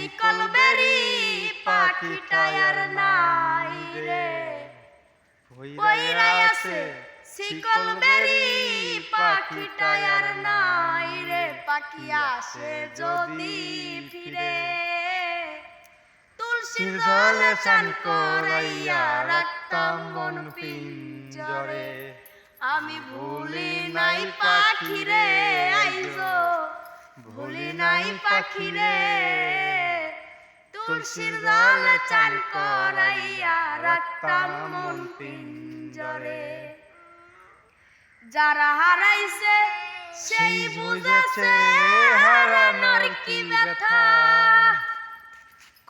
শিকল বেরি পাখিটা আর নাই রে। কইরাই আছে শিকল বেরি পাখিটা আর নাই রে। পাখি আসে যদি ফিরে। তুলসীর জলে চান করাইয়া রাখতাম মন পিঞ্জরে। আমি ভুলি নাই পাখি রে আইজো। ভুলি নাই পাখি রে তুলসীর চান করাইয়া রাখতাম মন পিঞ্জরে। যারা হারাইছে সেই বুঝেছে হারানোর কি ব্যথা।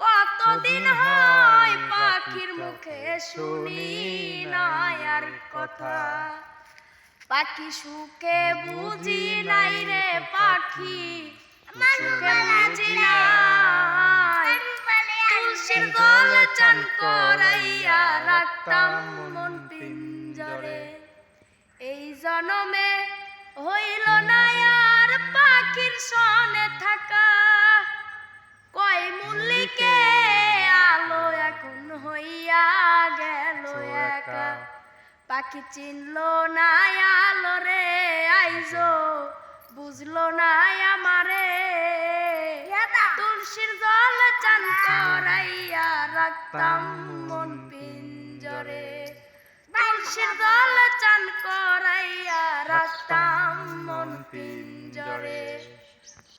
কতদিন হয় পাখির মুখে শুনি নাই আর কথা। পাখি সুখে বুঝি নাই রে পাখি। দল চান করাইয়া রাখতাম মন পিঞ্জরে। এই জনমে হইল না আর পাখির সনে থাকা। কয় মুল্লিকে, আলো এখন হইয়া গেল একা। পাখি চিনল না আলো রে, আইজো বুঝলো না আমারে। তুলসীর জল চান করাইয়া রাখতাম মন পিঞ্জরে। মানুষের জল